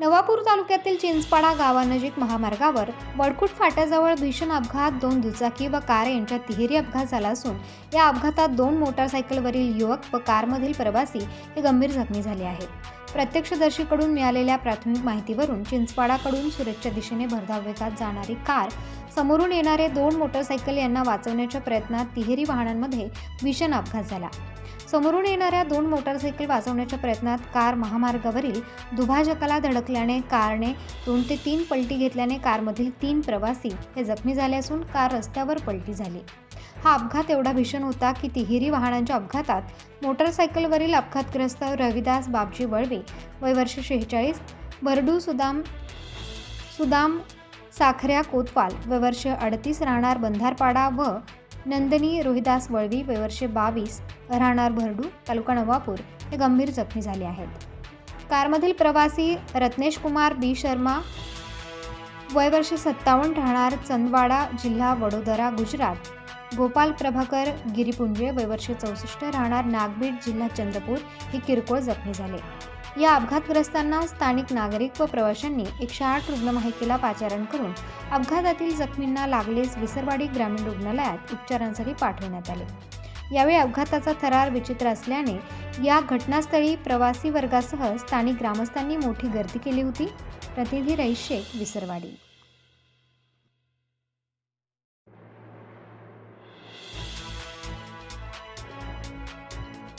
नवापूर तालुक्यातील चिंचपाडा गावानजीक महामार्गावर वडकुट फाट्याजवळ भीषण अपघात दोन दुचाकी व कार यांच्यात तिहेरी अपघात झाला असून या अपघातात दोन मोटारसायकलवरील युवक व कारमधील प्रवासी हे गंभीर जखमी झाले आहेत. प्रत्यक्षदर्शीकडून मिळालेल्या प्राथमिक माहितीवरून चिंचपाडाकडून सुरतच्या दिशेने भरधाव वेगात जाणारी कार समोरून येणारे दोन मोटारसायकल यांना वाचवण्याच्या प्रयत्नात तिहेरी वाहनांमध्ये भीषण अपघात झाला. समोरून येणाऱ्या दोन मोटारसायकल वाचवण्याच्या प्रयत्नात कार महामार्गावरील दुभाजकाला धडकल्याने कारने दोन ते तीन पलटी घेतल्याने कारमधील तीन प्रवासी हे जखमी झाले असून कार रस्त्यावर पलटी झाली. हा अपघात एवढा भीषण होता की तिहेरी वाहनांच्या अपघातात मोटारसायकलवरील अपघातग्रस्त रविदास बाबजी वळवे वय वर्ष शेहेचाळीस बरडू सुदाम सुदाम साखऱ्या कोतवाल वय वर्ष अडतीस राहणार बंधारपाडा व नंदनी रोहिदास वळवी वय वर्षे बावीस राहणार भरडू तालुका नवापूर हे गंभीर जखमी झाले आहेत. कारमधील प्रवासी रत्नेश कुमार बी. शर्मा वय वर्ष सत्तावन्न राहणार चंदवाडा जिल्हा वडोदरा गुजरात. गोपाल प्रभाकर गिरीपुंजे वय वर्ष चौसष्ट राहणार नागबीड जिल्हा चंद्रपूर हे किरकोळ जखमी झाले. या अपघातग्रस्तांना स्थानिक नागरिक व प्रवाशांनी एकशे आठ रुग्णवाहिकेला पाचारण करून अपघातातील जखमींना लागलेच विसरवाडी ग्रामीण रुग्णालयात उपचारांसाठी पाठवण्यात आले. यावेळी अपघाताचा थरार विचित्र असल्याने या घटनास्थळी प्रवासी वर्गासह स्थानिक ग्रामस्थांनी मोठी गर्दी केली होती. प्रतिनिधी रईस शेख विसरवाडी.